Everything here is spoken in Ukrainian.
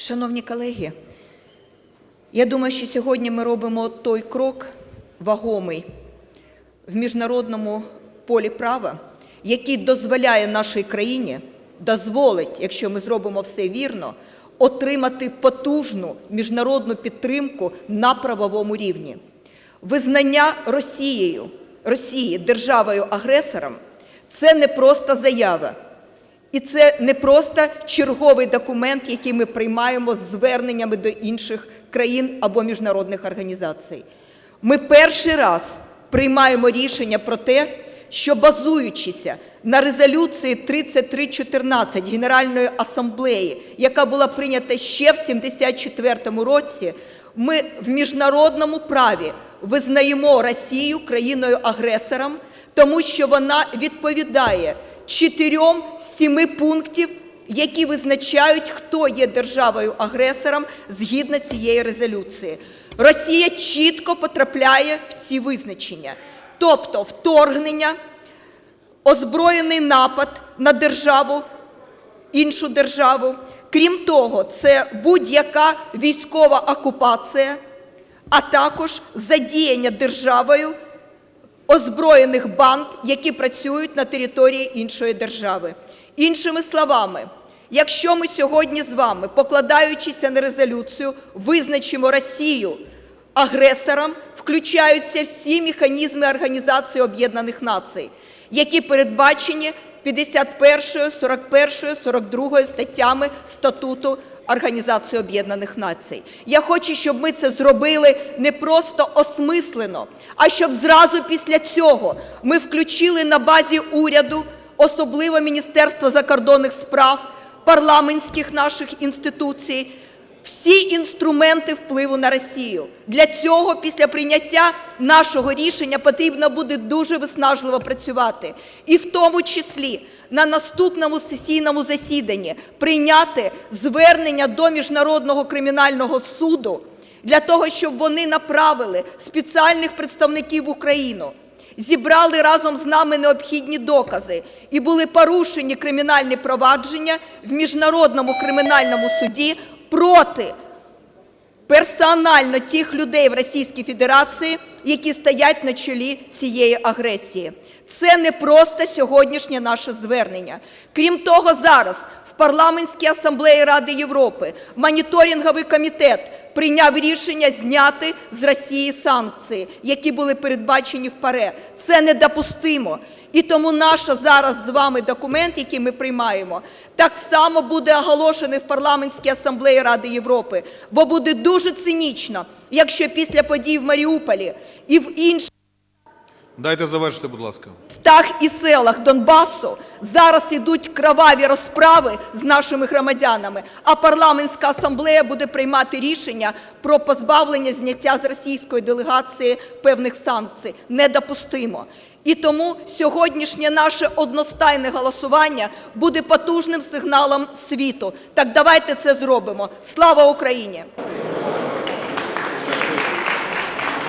Шановні колеги, я думаю, що сьогодні ми робимо той крок вагомий в міжнародному полі права, який дозволяє нашій країні, дозволить, якщо ми зробимо все вірно, отримати потужну міжнародну підтримку на правовому рівні. Визнання Росією, Росії державою-агресором – це не просто заява. І це не просто черговий документ, який ми приймаємо з зверненнями до інших країн або міжнародних організацій. Ми перший раз приймаємо рішення про те, що базуючися на резолюції 3314 Генеральної асамблеї, яка була прийнята ще в 74-му році, ми в міжнародному праві визнаємо Росію країною-агресором, тому що вона відповідає чотирьом з семи пунктів, які визначають, хто є державою-агресором згідно цієї резолюції. Росія чітко потрапляє в ці визначення, тобто вторгнення, озброєний напад на державу, іншу державу. Крім того, це будь-яка військова окупація, а також задіяння державою озброєних банд, які працюють на території іншої держави. Іншими словами, якщо ми сьогодні з вами, покладаючися на резолюцію, визначимо Росію агресором, включаються всі механізми Організації Об'єднаних Націй, які передбачені 51, 41, 42 статтями Статуту Організації Об'єднаних Націй. Я хочу, щоб ми це зробили не просто осмислено, а щоб зразу після цього ми включили на базі уряду, особливо Міністерства закордонних справ, парламентських наших інституцій, всі інструменти впливу на Росію. Для цього після прийняття нашого рішення потрібно буде дуже виснажливо працювати. І в тому числі на наступному сесійному засіданні прийняти звернення до Міжнародного кримінального суду для того, щоб вони направили спеціальних представників в Україну, зібрали разом з нами необхідні докази і були порушені кримінальні провадження в Міжнародному кримінальному суді проти персонально тих людей в Російській Федерації, які стоять на чолі цієї агресії. Це не просто сьогоднішнє наше звернення. Крім того, зараз в Парламентській асамблеї Ради Європи моніторинговий комітет прийняв рішення зняти з Росії санкції, які були передбачені в ПАРЕ. Це недопустимо. І тому наш зараз з вами документ, який ми приймаємо, так само буде оголошений в Парламентській асамблеї Ради Європи, бо буде дуже цинічно, якщо після подій в Маріуполі і в інших Дайте завершити, будь ласка. В містах і селах Донбасу зараз ідуть кроваві розправи з нашими громадянами, а парламентська асамблея буде приймати рішення про позбавлення зняття з російської делегації певних санкцій. Недопустимо. І тому сьогоднішнє наше одностайне голосування буде потужним сигналом світу. Так давайте це зробимо. Слава Україні!